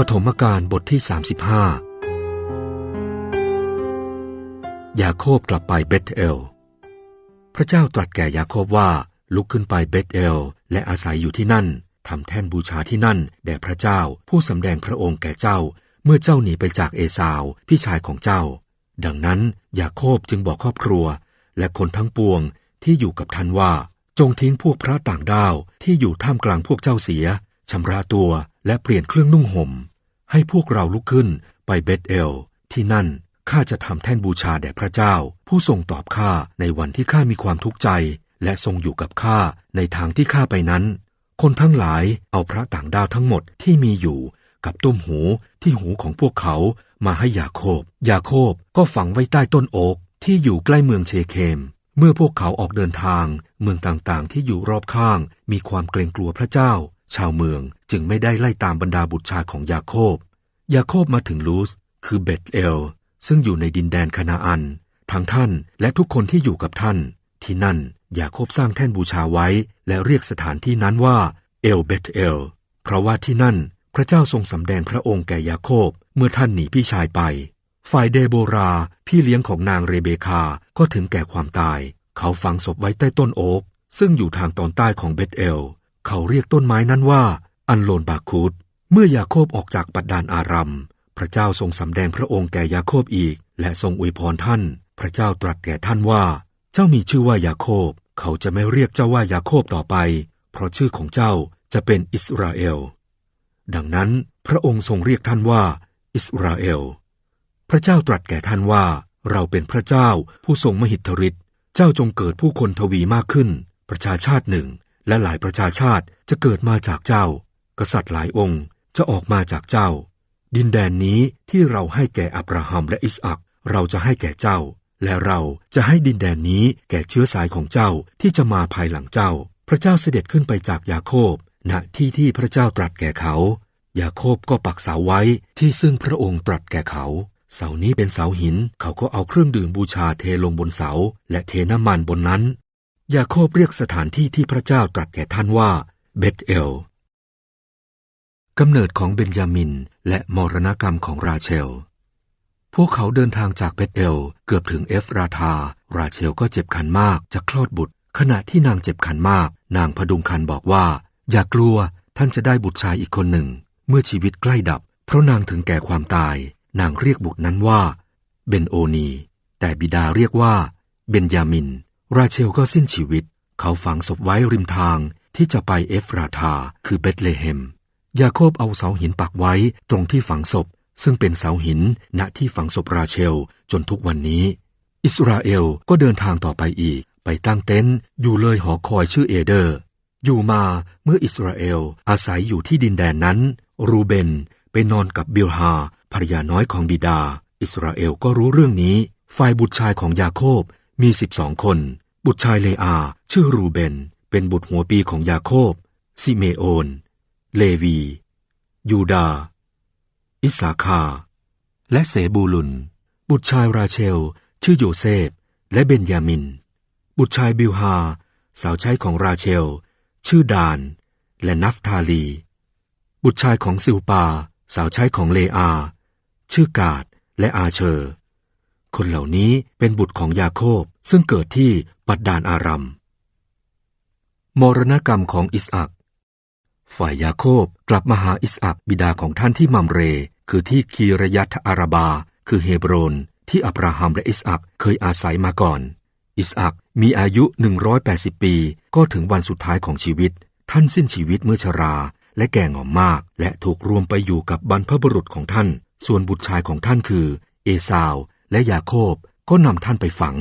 ปฐมกาลบทที่ 35 ยาโคบกลับไปเบธเอล พระเจ้าตรัสแก่ยาโคบว่าลุกขึ้นไปเบธเอล และอาศัยอยู่ที่นั่นทำแท่นบูชาที่นั่น แด่พระเจ้าผู้สำแดงพระองค์แก่เจ้า เมื่อเจ้าหนีไปจากเอสาวพี่ชายของเจ้า ดังนั้นยาโคบจึงบอกครอบครัว และคนทั้งปวงที่อยู่กับท่านว่า จงทิ้งพวกพระต่างด้าวที่อยู่ท่ามกลางพวกเจ้าเสีย ชำระตัวและเปลี่ยนเครื่องนุ่งห่ม ให้พวกเราลุกขึ้นไปเบธเอล ที่นั่นข้าจะทำแท่นบูชาแด่พระเจ้า ผู้ทรงตอบข้าในวันที่ข้ามีความทุกข์ใจ และทรงอยู่กับข้าในทางที่ข้าไปนั้น คนทั้งหลายเอาพระต่างดาวทั้งหมดที่มีอยู่กับต้มหูที่หูของพวกเขามาให้ยาโคบ ยาโคบก็ฝังไว้ใต้ต้นโอกที่อยู่ใกล้เมืองเชเคม เมื่อพวกเขาออกเดินทาง เมืองต่างๆ ที่อยู่รอบข้าง มีความเกรงกลัวพระเจ้า ชาวเมืองจึงไม่ได้ไล่ตามบรรดาบุตรชายของยาโคบ ยาโคบมาถึงลูส คือเบธเอล ซึ่งอยู่ในดินแดนคานาอัน ทั้งท่านและทุกคนที่อยู่กับท่าน ที่นั่นยาโคบสร้างแท่นบูชาไว้ และเรียกสถานที่นั้นว่าเอลเบธเอล เพราะว่าที่นั่นพระเจ้าทรงสำแดงพระองค์แก่ยาโคบเมื่อท่านหนีพี่ชายไป ฝ่ายเดโบราพี่เลี้ยงของนางเรเบคา ก็ถึงแก่ความตาย เขาฝังศพไว้ใต้ต้นโอ๊กซึ่งอยู่ทางตอนใต้ของเบธเอล เขาเรียกต้นไม้นั้นว่า อันโลนบาคูดเมื่อยาโคบออกจากปัดดานอารัมพระเจ้าทรงสำแดงพระองค์แก่ยาโคบอีก และทรงอวยพรท่าน พระเจ้าตรัสแก่ท่านว่า เจ้ามีชื่อว่ายาโคบ เขาจะไม่เรียกเจ้าว่ายาโคบต่อไป เพราะชื่อของเจ้าจะเป็นอิสราเอล ดังนั้นพระองค์ทรงเรียกท่านว่า อิสราเอล พระเจ้าตรัสแก่ท่านว่า เราเป็นพระเจ้าผู้ทรงมหิทธิฤทธิ์ เจ้าจงเกิดผู้คนทวีมากขึ้น ประชาชาติหนึ่ง และหลายประชาชาติจะเกิดมาจากเจ้า กษัตริย์หลายองค์จะออกมาจากเจ้า ดินแดนนี้ที่เราให้แก่อับราฮัมและอิสอักเราจะให้แก่เจ้า และเราจะให้ดินแดนนี้แก่เชื้อสายของเจ้าที่จะมาภายหลังเจ้า พระเจ้าเสด็จขึ้นไปจากยาโคบณที่ที่พระเจ้าตรัสแก่เขา ยาโคบก็ปักเสาไว้ที่ซึ่งพระองค์ตรัสแก่เขา เสานี้เป็นเสาหิน เขาก็เอาเครื่องดื่มบูชาเทลงบนเสา และเทน้ำมันบนนั้น ยาโคบเรียกสถานที่ที่พระเจ้าตรัสแก่ท่านว่าเบธเอลกำเนิดของเบนยามินและมรณกรรมของราเชล พวกเขาเดินทางจากเบธเอลเกือบถึงเอฟราธา ราเชลก็เจ็บขันมากจะคลอดบุตร ขณะที่นางเจ็บขันมาก นางพดุงคันบอกว่า อย่ากลัวท่านจะได้บุตรชายอีกคนหนึ่ง เมื่อชีวิตใกล้ดับ เพราะนางถึงแก่ความตาย นางเรียกบุตรนั้นว่า เบนโอนี แต่บิดาเรียกว่า เบนยามิน ราเชลก็สิ้นชีวิต เขาฝังศพไว้ริมทางที่จะไปเอฟราธาคือเบธเลเฮม ยาโคบเอาเสาหินปักไว้ตรงที่ฝังศพ ซึ่งเป็นเสาหินณที่ฝังศพราเชลจนทุกวันนี้ อิสราเอลก็เดินทางต่อไปอีก ไปตั้งเต็นท์อยู่เลยหอคอยชื่อเอเดอร์ อยู่มาเมื่ออิสราเอลอาศัยอยู่ที่ดินแดนนั้น รูเบนไปนอนกับบิลฮาภรรยาน้อยของบิดา อิสราเอลก็รู้เรื่องนี้ ฝ่ายบุตรชายของยาโคบ มีสิบสองคน บุตรชายเลอา ชื่อรูเบน เป็นบุตรหัวปีของยาโคบ ซิเมโอน เลวี ยูดา อิสาคา และเสบูลุน บุตรชายราเชล ชื่อโยเซฟ และเบนยามิน บุตรชายบิลฮา สาวใช้ของราเชล ชื่อดาน และนัฟทาลี บุตรชายของซิลปา สาวใช้ของเลอา ชื่อกาดและอาเชอร์ คนเหล่านี้เป็นบุตรของยาโคบซึ่งเกิดที่ปัดดานอารัม มรณกรรมของอิสอัก ฝ่ายยาโคบกลับมาหาอิสอักบิดาของท่านที่มัมเร คือที่คีรยัตอาราบา คือเฮบรน ที่อับราฮัมและอิสอักเคยอาศัยมาก่อน อิสอักมีอายุ 180 ปี ก็ถึงวันสุดท้ายของชีวิต ท่านสิ้นชีวิตเมื่อชราและแก่งอมมาก และถูกรวมไปอยู่กับบรรพบุรุษของท่าน ส่วนบุตรชายของท่านคือ เอสาว และยาโคบก็นำท่านไปฝัง